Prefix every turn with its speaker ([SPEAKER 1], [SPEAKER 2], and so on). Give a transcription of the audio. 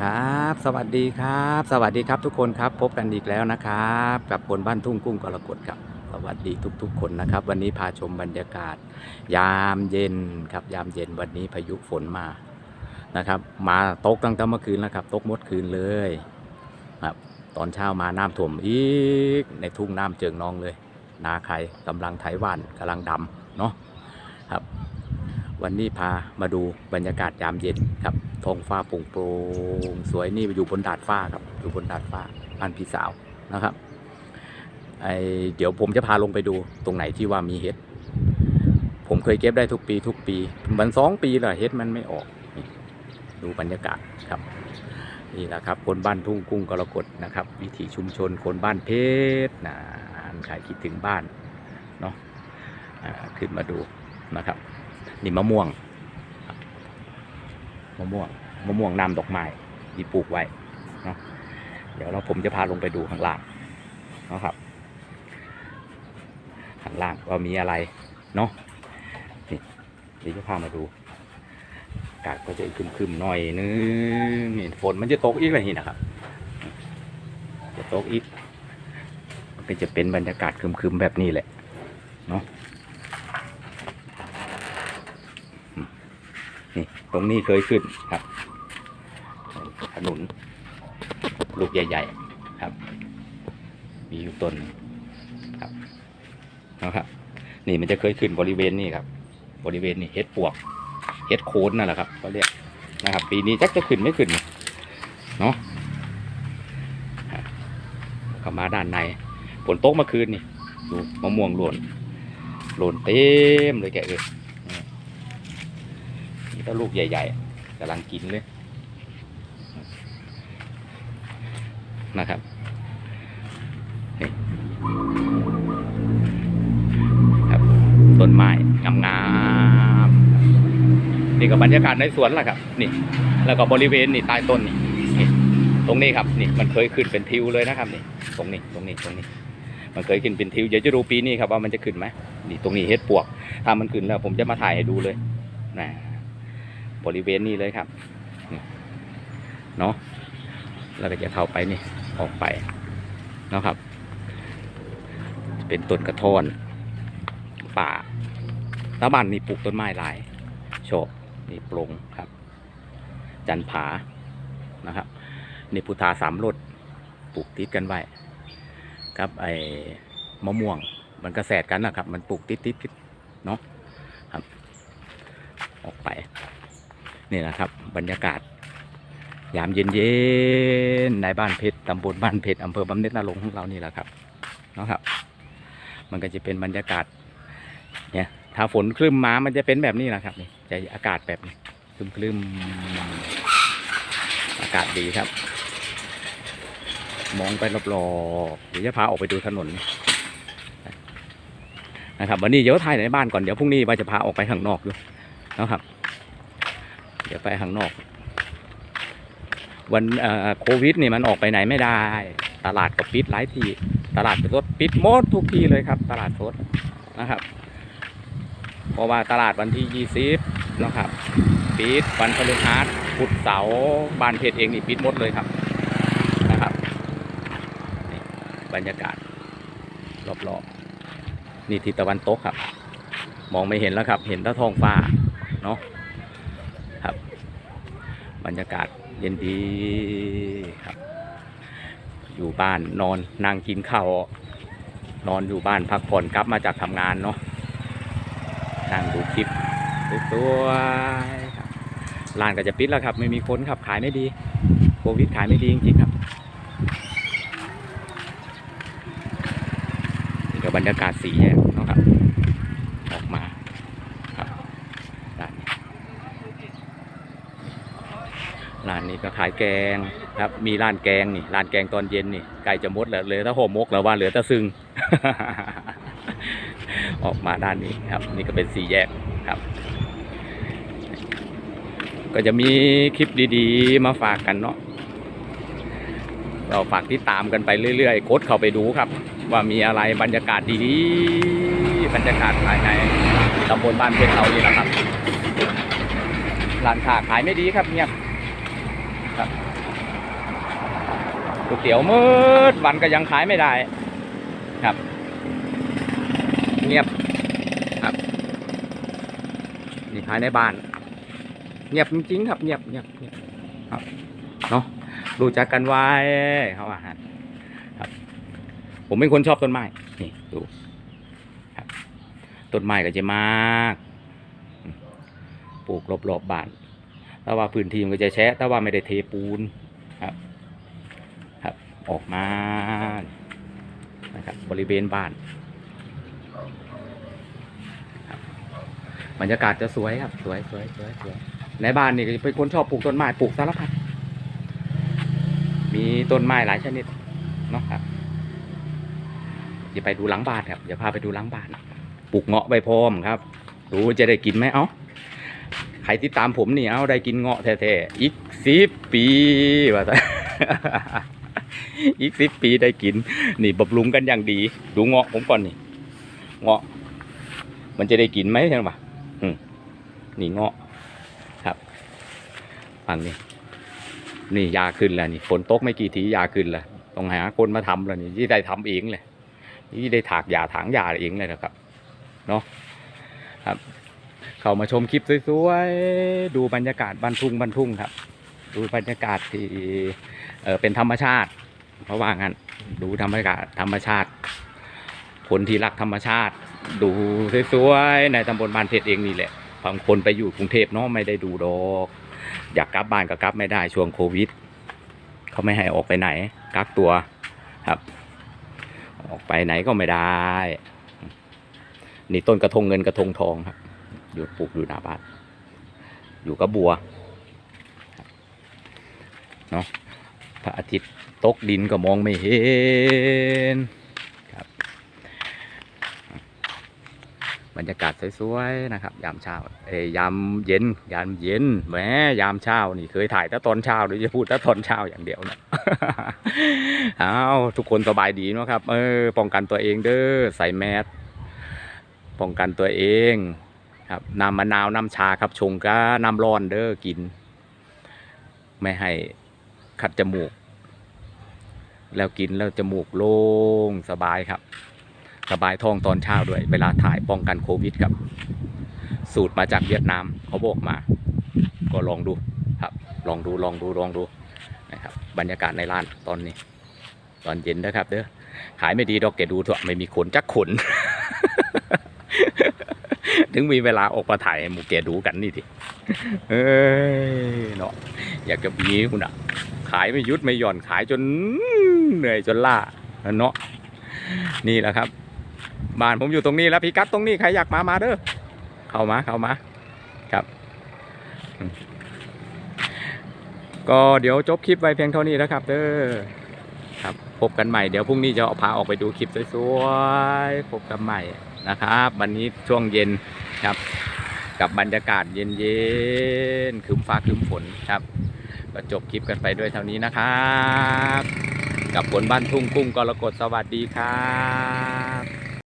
[SPEAKER 1] ครับ สวัสดีครับ สวัสดีครับทุกคนครับ พบกันอีกแล้วนะครับ กับคนบ้านทุ่งกุ้งกรกฎครับ สวัสดีทุกๆ คนนะครับ วันนี้พาชมบรรยากาศ ยามเย็นครับ ยามเย็นวันนี้พายุฝนมานะครับ มาตกตั้งแต่เมื่อคืนแล้วครับตกหมดคืนเลยครับตอนเช้ามาน้ำท่วมอีกในทุ่งน้ำเจิงนองเลย นาใครกำลังไถหว่านกำลังดำเนาะครับ วันนี้พามาดูบรรยากาศยามเย็น ท้องฟ้าโปร่งโปร่งสวยนี่อยู่บนดาดฟ้าครับ อยู่บนดาดฟ้าบ้านพี่สาวนะครับไอเดี๋ยวผมจะพาลงไปดูตรงไหนที่ว่ามีเห็ด ผมเคยเก็บได้ทุกปี ทุกปีมันสองปีแล้วเห็ดมันไม่ออก ดูบรรยากาศครับ นี่แหละครับ คนบ้านทุ่งกุ้งกรกฎนะครับ วิถีชุมชนคนบ้านเพชรนะอ่านขายคิดถึงบ้านเนาะขึ้นมาดูนะครับ นี่มะม่วง มะม่วงมะม่วงน้ำดอกไม้ที่ปลูกไว้เนาะเดี๋ยวเราผมจะพาลงไปดูข้างล่างเนาะครับข้างล่างว่ามีอะไรเนาะนี่เดี๋ยวจะพามาดูอากาศก็จะคึมๆหน่อยนึงนี่ฝนมันจะตกอีกเลยนี่นะครับ จะตกอีกก็จะเป็นบรรยากาศคึมๆแบบนี้แหละเนาะ นี่ ตรงนี้เคยขึ้นครับขนุนลูกใหญ่ ๆ ครับ มีอยู่ต้นครับนะครับ นี่มันจะเคยขึ้นบริเวณนี้ครับ บริเวณนี้เห็ดปวกเห็ดโคนนั่นแหละครับเขาเรียกนะครับ ปีนี้จักจะขึ้นไม่ขึ้นเนาะเข้ามาด้านในฝนตกเมื่อคืนนี่ดูมะม่วงหล่นหล่นเต็มเลยแกเอ้ย นี่ก็ลูกใหญ่ๆกำลังกินเลยนะครับนี่ครับต้นไม้งามๆนี่ก็บรรยากาศในสวนแหละครับ นี่ แล้วก็บริเวณนี่ใต้ต้นนี่นี่ ตรงนี้ครับ นี่มันเคยขึ้นเป็นทิวเลยนะครับนี่ ตรงนี้ตรงนี้ตรงนี้มันเคยขึ้นเป็นทิวเดี๋ยวจะดูปีนี้ครับว่ามันจะขึ้นไหมนี่ตรงนี้เฮ็ดปวก ถ้ามันขึ้นแล้วผมจะมาถ่ายให้ดูเลยนะ บริเวณนี้เลยครับเนาะแล้วก็จะเข้าไปนี่ออกไปเนาะครับ เป็นต้นกระท้อนป่าตาบ้านนี่ปลูกต้นไม้หลายโชบนี่ปลงครับ จันผานะครับนี่พุทธาสามรสปลูกติดกันไว้ครับไอ้มะม่วงมันกระแสดกันนะครับ มันปลูกติดติดๆเนาะครับ ออกไป นี่นะครับ บรรยากาศ ยามเย็นๆในบ้านเพชรตำบลบ้านเพชรอำเภอบำเหน็จนรงของเรานี่แหละครับนะครับ มันก็จะเป็นบรรยากาศเนี่ยถ้าฝนคลึ้มมามันจะเป็นแบบนี้แหละครับนี่จะอากาศแบบนี้คลึมคลึมๆอากาศดีครับ มองไปรอบๆเดี๋ยวจะพาออกไปดูถนนนะครับวันนี้เดี๋ยวถ่ายในบ้านก่อนเดี๋ยวพรุ่งนี้ว่าจะพาออกไปข้างนอกดูนะครับ เดี๋ยวไปข้างนอก วันโควิดนี่มันออกไปไหนไม่ได้ ตลาดก็ปิดหลายที่ ตลาดสดปิดหมดทุกที่เลยครับ ตลาดสดนะครับ เพราะว่าตลาดวันที่ยี่สิบนะครับ ปิดวันพฤหัสพุธเสาร์บานเพชรเองนี่ปิดหมดเลยครับนะครับบรรยากาศรอบๆนี่ทิศตะวันตกครับ มองไม่เห็นแล้วครับ เห็นแต่ท้องฟ้าเนาะ บรรยากาศเย็นดีครับ อยู่บ้านนอนนั่งกินข้าวนอนอยู่บ้านพักผ่อนกลับมาจากทำงานเนาะนั่งดูคลิปสวยๆร้านก็จะปิดแล้วครับ ไม่มีคนครับขายไม่ดีโควิดขายไม่ดีจริงๆครับนี่ก็บรรยากาศสีแยกเนาะครับ ออกมาครับด้านนี้ ร้านนี้ ก็ขายแกงครับ มีร้านแกงนี่ร้านแกงตอนเย็นนี่ใกล้จะมดแล้วเหลือแต่ห่อมกแล้วว่าเหลือแต่ซึ่ง ออกมาด้านนี้ครับ นี่ก็เป็นสี่แยกครับ ก็จะมีคลิปดีๆ มาฝากกันเนาะเราฝากติดตามกันไปเรื่อยๆกดเข้าไปดูครับ ว่ามีอะไรบรรยากาศดีๆบรรยากาศภายในตำบลบ้านเพชรเรานี่แหละครับร้านค้าขายไม่ดีครับเงียบ ครับก๋วยเตี๋ยวมืดวันก็ยังขายไม่ได้ ครับ เงียบครับนี่ขายในบ้าน เงียบจริงๆครับ เงียบเงียบเงียบครับเนาะรู้จักกันไว้เขาอาหารครับ ผมเป็นคนชอบต้นไม้นี่ดูครับต้นไม้ก็จะมาก ปลูกรอบๆบ้าน แต่ว่าพื้นที่มันก็จะแฉะแต่ว่าไม่ได้เทปูนครับครับออกมานะครับบริเวณบ้านบรรยากาศจะสวยครับ สวยสวยสวยสวยในบ้านนี่เป็นคนชอบปลูกต้นไม้ปลูกสารพัดมีต้นไม้หลายชนิดเนาะครับอย่าไปดูหลังบ้านครับอย่าพาไปดูหลังบ้านปลูกเงาะใบพร้อมครับดูจะได้กินไหมเอ้า ใครที่ตามผมนี่เอาได้กินเงาะแท้ๆอีกสิบปีว่าซะอีกสิบปีได้กิน นี่บำรุงกันอย่างดี ดูเงาะผมก่อนนี่ เงาะ มันจะได้กินไหมใช่ไหมอืมนี่เงาะครับฟังนี่นี่ยาขึ้นแล้วนี่ฝนตกไม่กี่ทียาขึ้นแล้วต้องหาคนมาทำแล้วนี่ที่ได้ทำเองเลยที่ได้ถากยาถางยาเองเลยนะครับ เนาะครับ เข้ามาชมคลิปสวยๆ ดูบรรยากาศบันทุ่งบันทุ่งครับ ดูบรรยากาศที่เเป็นธรรมชาติ เพราะว่างั้นดูธรรมชาติธรรมชาติ คนที่รักธรรมชาติ ดูสวยๆในตำบลบานเพชรเองนี่แหละบางคนไปอยู่กรุงเทพเนาะไม่ได้ดูดอก อยากกลับบ้านก็กลับไม่ได้ช่วงโควิดเขาไม่ให้ออกไปไหนกักตัวครับ ออกไปไหนก็ไม่ได้ นี่ต้นกระทงเงินกระทงทองครับ อยู่ปลูกอยู่หน้าบ้าน อยู่กับบัวเนาะพระอาทิตย์ตกดินก็มองไม่เห็นครับบรรยากาศสวยๆนะครับ ยามเช้าเอ้ยยามเย็น ยามเย็นแหมยามเช้านี่เคยถ่ายแต่ตอนเช้าหรือจะพูดแต่ตอนเช้าอย่างเดียวนะอ้าวทุกคนสบายดีนะครับ เออป้องกันตัวเองเด้อใส่แมสป้องกันตัวเอง ครับน้ำมะนาวน้ำชาครับชงก็น้ำร้อนเด้อกิน ไม่ให้ขัดจมูก แล้วกินแล้วจมูกโล่งสบายครับ สบายท้องตอนเช้าด้วย เวลาถ่ายป้องกันโควิดครับ สูตรมาจากเวียดนามเขาบอกมา ก็ลองดูครับ ลองดูลองดูลองดูนะครับบรรยากาศในร้านตอนนี้ ตอนเย็นนะครับเด้อขายไม่ดีดอกแกดูเถอะไม่มีขนจักขน ถึงมีเวลาออกมาถ่ายให้หมูแกดูกันนี่ดิเอ้ยเนาะอยากจะบีคุณอะ ขายไม่ยุดไม่หย่อนขายจนเหนื่อยจนล่าเนาะนี่แหละครับ บ้านผมอยู่ตรงนี้แล้วพี่กัดตรงนี้ใครอยากมามาเด้อเข้ามาเข้ามาครับ ก็เดี๋ยวจบคลิปไว้เพียงเท่านี้นะครับ เด้อครับพบกันใหม่เดี๋ยวพรุ่งนี้จะเอาพาออกไปดูคลิปสวยๆพบกันใหม่ นะครับ วันนี้ช่วงเย็นครับ กับบรรยากาศเย็นๆคืมฟ้าคืมฝนครับ ก็จบคลิปกันไปด้วยเท่านี้นะครับ กับผลบ้านทุ่งกุ้งกรกฎสวัสดีครับ